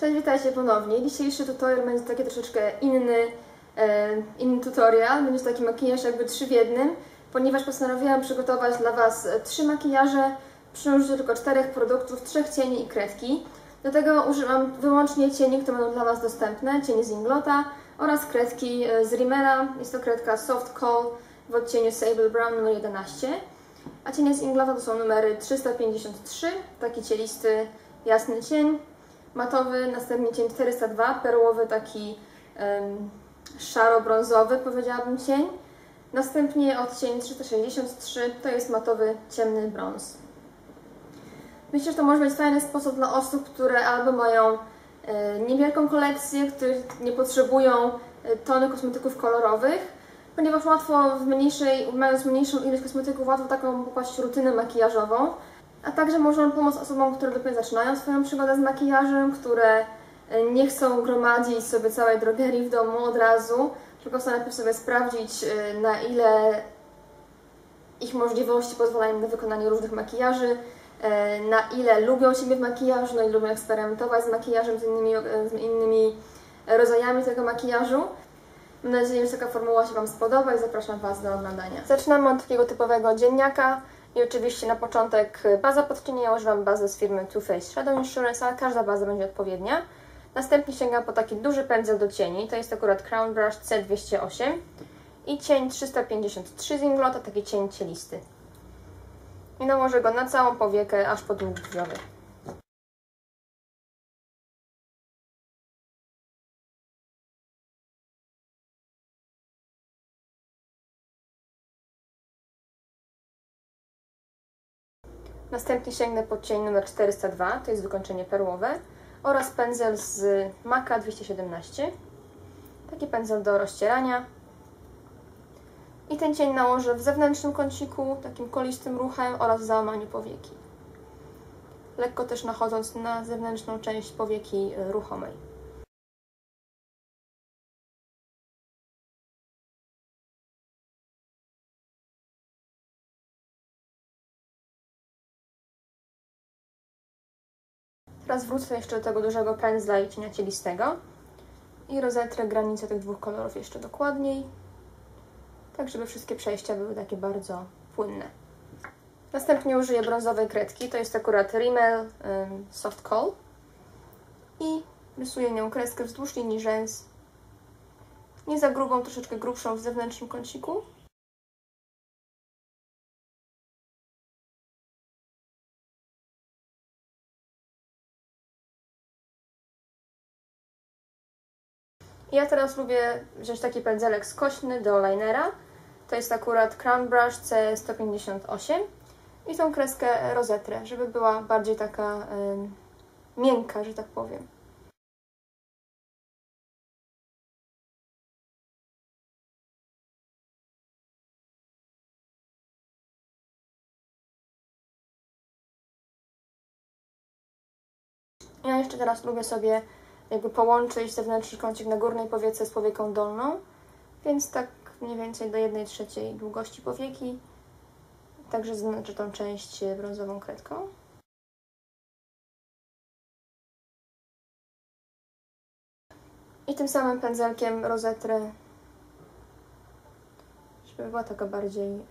Cześć, witajcie ponownie. Dzisiejszy tutorial będzie taki troszeczkę inny, e, inny tutorial. Będzie taki makijaż jakby trzy w jednym, ponieważ postanowiłam przygotować dla Was e, trzy makijaże przy użyciu tylko czterech produktów, trzech cieni i kredki. Do tego używam wyłącznie cieni, które będą dla Was dostępne, cieni z Inglota oraz kredki e, z Rimmela. Jest to kredka Soft Coal w odcieniu Sable Brown numer 11. A cienie z Inglota to są numery 353, taki cielisty, jasny cień, matowy, następnie cień 402, perłowy taki um, szaro-brązowy, powiedziałabym cień. Następnie odcień 363, to jest matowy, ciemny brąz. Myślę, że to może być fajny sposób dla osób, które albo mają e, niewielką kolekcję, które nie potrzebują e, tony kosmetyków kolorowych, ponieważ łatwo, w mniejszej, mając mniejszą ilość kosmetyków, łatwo taką popaść rutynę makijażową. A także możemy pomóc osobom, które dopiero zaczynają swoją przygodę z makijażem, które e, nie chcą gromadzić sobie całej drogerii w domu od razu, tylko chcą najpierw sobie sprawdzić, e, na ile ich możliwości pozwalają im na wykonanie różnych makijaży, e, na ile lubią siebie w makijażu, na ile lubią eksperymentować z makijażem, z innymi, z innymi rodzajami tego makijażu. Mam nadzieję, że taka formuła się Wam spodoba i zapraszam Was do oglądania. Zaczynamy od takiego typowego dzienniaka. I oczywiście na początek baza pod cienie. Ja używam bazy z firmy Too Faced Shadow Insurance, ale każda baza będzie odpowiednia. Następnie sięgam po taki duży pędzel do cieni. To jest akurat Crown Brush C208 i cień 353 z Inglota, taki cień cielisty. I nałożę go na całą powiekę, aż po dół drzwiowy. Następnie sięgnę po cień numer 402, to jest wykończenie perłowe, oraz pędzel z Maka 217. Taki pędzel do rozcierania. I ten cień nałożę w zewnętrznym kąciku, takim kolistym ruchem oraz w załamaniu powieki. Lekko też nachodząc na zewnętrzną część powieki ruchomej. Teraz wrócę jeszcze do tego dużego pędzla i cienia cielistego. I rozetrę granice tych dwóch kolorów jeszcze dokładniej, tak żeby wszystkie przejścia były takie bardzo płynne. Następnie użyję brązowej kredki, to jest akurat Rimmel Soft Coal. I rysuję nią kreskę wzdłuż linii rzęs, nie za grubą, troszeczkę grubszą w zewnętrznym kąciku. Ja teraz lubię wziąć taki pędzelek skośny do linera. To jest akurat Crown Brush C158 i tą kreskę rozetrę, żeby była bardziej taka y, miękka, że tak powiem. Ja jeszcze teraz lubię sobie jakby połączyć zewnętrzny kącik na górnej powiece z powieką dolną, więc tak mniej więcej do 1 trzeciej długości powieki. Także zaznaczę tą część brązową kredką. I tym samym pędzelkiem rozetrę, żeby była taka bardziej...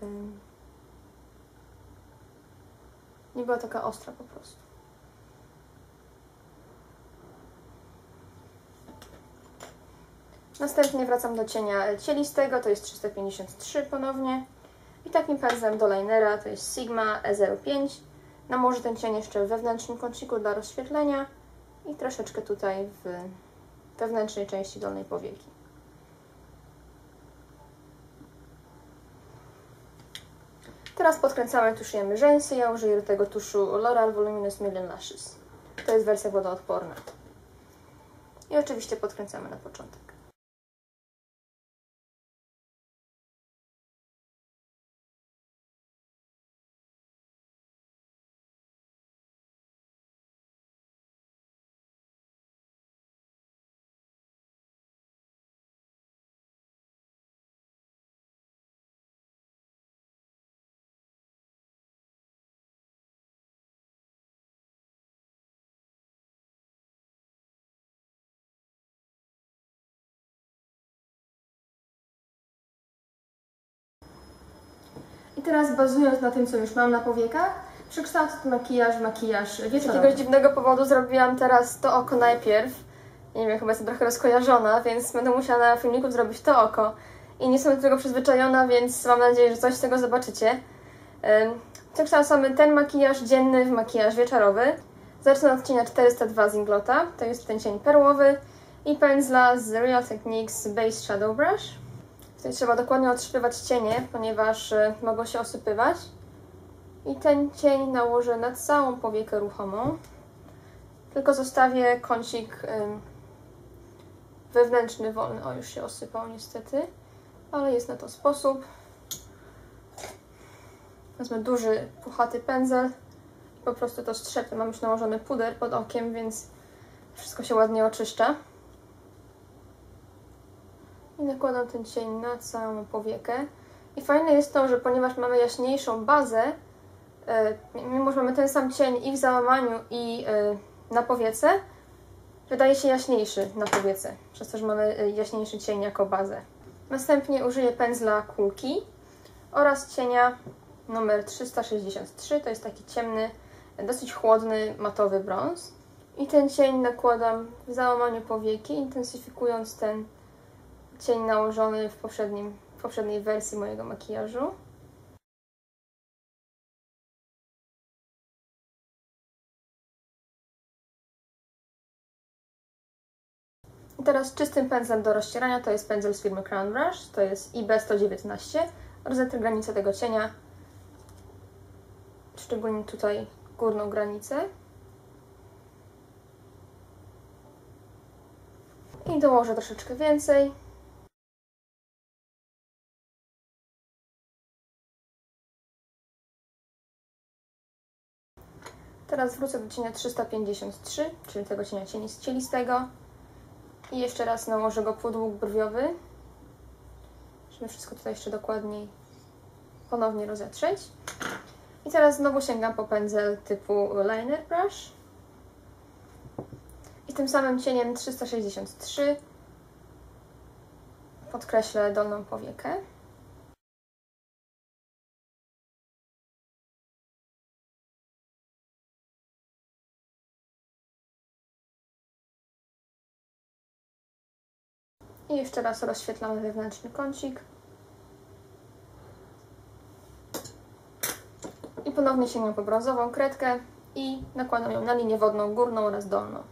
nie była taka ostra po prostu. Następnie wracam do cienia cielistego, to jest 353 ponownie. I takim pędzlem do linera, to jest Sigma E05. Nałożę ten cień jeszcze w wewnętrznym kąciku dla rozświetlenia i troszeczkę tutaj w wewnętrznej części dolnej powieki. Teraz podkręcamy, tuszujemy rzęsy. Ja użyję do tego tuszu L'Oreal Voluminous Million Lashes. To jest wersja wodoodporna. I oczywiście podkręcamy na początek. I teraz bazując na tym, co już mam na powiekach, przekształcę ten makijaż w makijaż Z wieczorowy. jakiegoś dziwnego powodu zrobiłam teraz to oko najpierw. Nie wiem, chyba jestem trochę rozkojarzona, więc będę musiała na filmiku zrobić to oko. I nie jestem do tego przyzwyczajona, więc mam nadzieję, że coś z tego zobaczycie. Przekształcamy ten makijaż dzienny w makijaż wieczorowy. Zacznę od cienia 402 z Inglota, to jest ten cień perłowy. I pędzla z Real Techniques Base Shadow Brush. Tutaj trzeba dokładnie otrzypywać cienie, ponieważ y, mogą się osypywać. I ten cień nałożę na całą powiekę ruchomą. Tylko zostawię kącik wewnętrzny wolny. O, już się osypał niestety, ale jest na to sposób. Wezmę duży, puchaty pędzel po prostu to strzepnę. Mam już nałożony puder pod okiem, więc wszystko się ładnie oczyszcza. I nakładam ten cień na całą powiekę. I fajne jest to, że ponieważ mamy jaśniejszą bazę, e, mimo że mamy ten sam cień i w załamaniu, i e, na powiece, wydaje się jaśniejszy na powiece, przez to, że mamy e, jaśniejszy cień jako bazę. Następnie użyję pędzla kulki oraz cienia numer 363, to jest taki ciemny, dosyć chłodny, matowy brąz. I ten cień nakładam w załamaniu powieki, intensyfikując ten cień nałożony w, poprzednim, w poprzedniej wersji mojego makijażu. I teraz czystym pędzlem do rozcierania to jest pędzel z firmy Crown Brush, to jest IB119. Rozetrę granicę tego cienia, szczególnie tutaj górną granicę. I dołożę troszeczkę więcej. Teraz wrócę do cienia 353, czyli tego cienia cielistego. I jeszcze raz nałożę go podłóg brwiowy, żeby wszystko tutaj jeszcze dokładniej ponownie rozetrzeć. I teraz znowu sięgam po pędzel typu liner brush. I tym samym cieniem 363 podkreślę dolną powiekę. Jeszcze raz rozświetlamy wewnętrzny kącik. I ponownie sięgam po brązową kredkę i nakładam ją na linię wodną górną oraz dolną.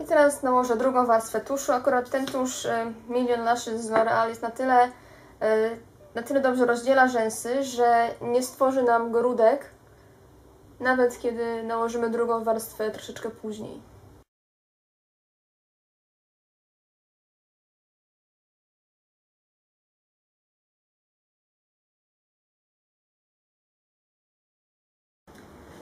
I teraz nałożę drugą warstwę tuszu. Akurat ten tusz y, Million Lashes z L'Oreal jest na tyle, y, na tyle dobrze rozdziela rzęsy, że nie stworzy nam grudek, nawet kiedy nałożymy drugą warstwę troszeczkę później.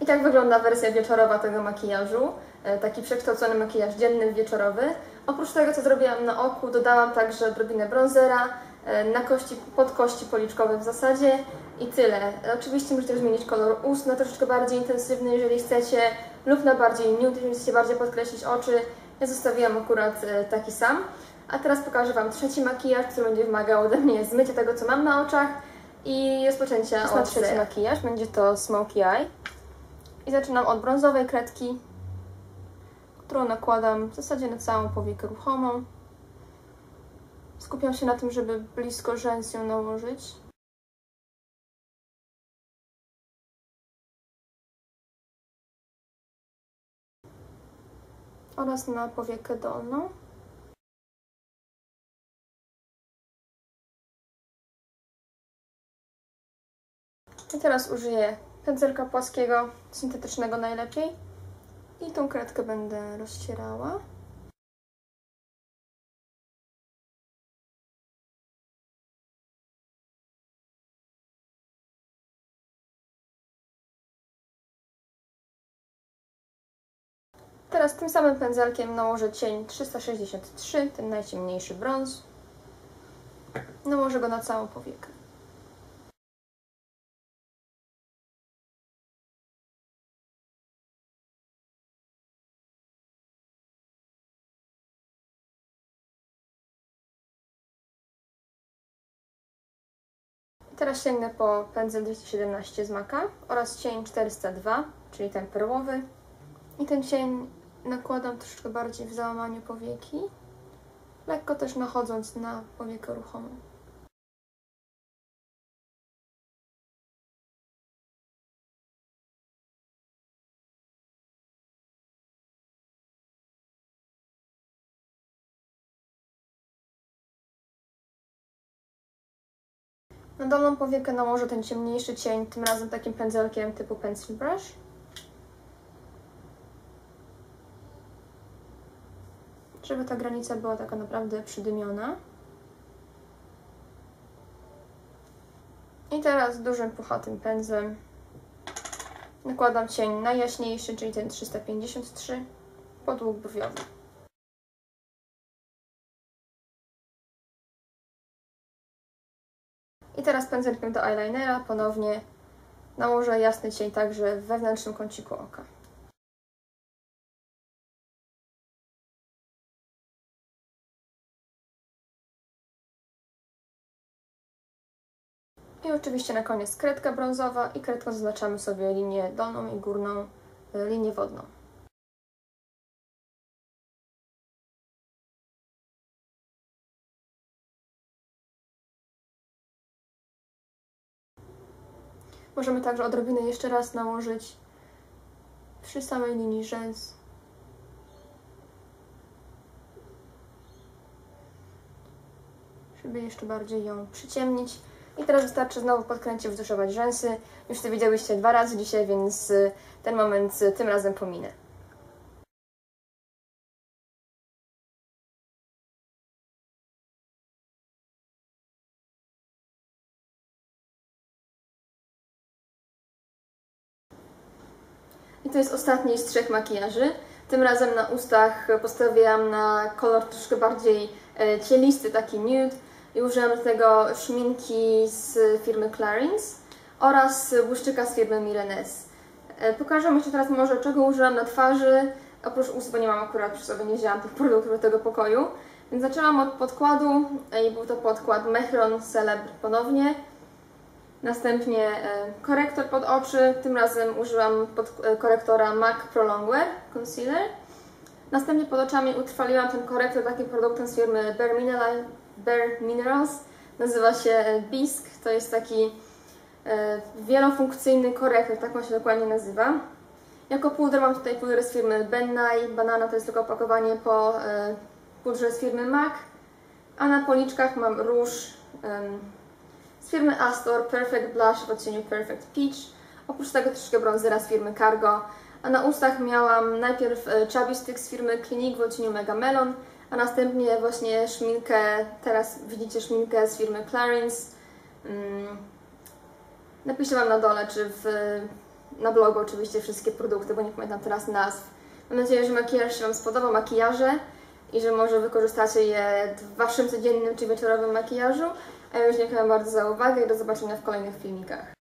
Tak wygląda wersja wieczorowa tego makijażu. E, Taki przekształcony makijaż dzienny wieczorowy. Oprócz tego, co zrobiłam na oku, dodałam także odrobinę bronzera, e, na kości, pod kości policzkowe w zasadzie i tyle. Oczywiście możecie też zmienić kolor ust na troszeczkę bardziej intensywny, jeżeli chcecie, lub na bardziej nude, jeżeli chcecie bardziej podkreślić oczy. Ja zostawiłam akurat e, taki sam. A teraz pokażę Wam trzeci makijaż, który będzie wymagał ode mnie zmycia tego, co mam na oczach i rozpoczęcia od trzeci makijaż, będzie to Smoky Eye. I zaczynam od brązowej kredki, którą nakładam w zasadzie na całą powiekę ruchomą. Skupiam się na tym, żeby blisko rzęs ją nałożyć. Oraz na powiekę dolną. I teraz użyję pędzelka płaskiego, syntetycznego najlepiej. I tą kredkę będę rozcierała. Teraz tym samym pędzelkiem nałożę cień 363, ten najciemniejszy brąz. Nałożę go na całą powiekę. Teraz sięgnę po pędzel 217 z Maka oraz cień 402, czyli ten perłowy. I ten cień nakładam troszeczkę bardziej w załamaniu powieki, lekko też nachodząc na powiekę ruchomą. Na dolną powiekę nałożę ten ciemniejszy cień, tym razem takim pędzelkiem typu pencil brush. Żeby ta granica była taka naprawdę przydymiona. I teraz dużym, puchatym pędzlem nakładam cień najjaśniejszy, czyli ten 353, pod łuk brwiowy. Teraz pędzelkiem do eyelinera ponownie nałożę jasny cień także w wewnętrznym kąciku oka. I oczywiście na koniec kredka brązowa i kredką zaznaczamy sobie linię dolną i górną, y, linię wodną. Możemy także odrobinę jeszcze raz nałożyć przy samej linii rzęs. Żeby jeszcze bardziej ją przyciemnić. I teraz wystarczy znowu podkręcić, wzduszować rzęsy. Już to widziałyście dwa razy dzisiaj, więc ten moment tym razem pominę. I to jest ostatni z trzech makijaży. Tym razem na ustach postawiłam na kolor troszkę bardziej e, cielisty, taki nude. I użyłam do tego szminki z firmy Clarins oraz błyszczyka z firmy Mirenes. E, pokażę jeszcze teraz może czego użyłam na twarzy. Oprócz ust, bo nie mam akurat przy sobie, nie wzięłam tych produktów do tego pokoju. Więc zaczęłam od podkładu e, i był to podkład Mehron Celeb ponownie. Następnie e, korektor pod oczy, tym razem użyłam e, korektora MAC Pro Longwear Concealer. Następnie pod oczami utrwaliłam ten korektor takim produktem z firmy Bare, Mineral, Bare Minerals. Nazywa się e, Bisque, to jest taki wielofunkcyjny korektor, tak on się dokładnie nazywa. Jako pudrę mam tutaj pudrę z firmy Ben Nye, banana to jest tylko opakowanie po pudrze z firmy MAC. A na policzkach mam róż, z firmy Astor Perfect Blush w odcieniu Perfect Peach. Oprócz tego troszkę bronzera z firmy Cargo. A na ustach miałam najpierw e, Chubby Stick z firmy Clinique w odcieniu Mega Melon, a następnie właśnie szminkę, teraz widzicie szminkę z firmy Clarins. Hmm. Napiszę Wam na dole, czy w, na blogu oczywiście wszystkie produkty, bo nie pamiętam teraz nazw. Mam nadzieję, że makijaż się Wam spodobał, makijaże i że może wykorzystacie je w Waszym codziennym czy wieczorowym makijażu. A ja już dziękuję bardzo za uwagę i do zobaczenia w kolejnych filmikach.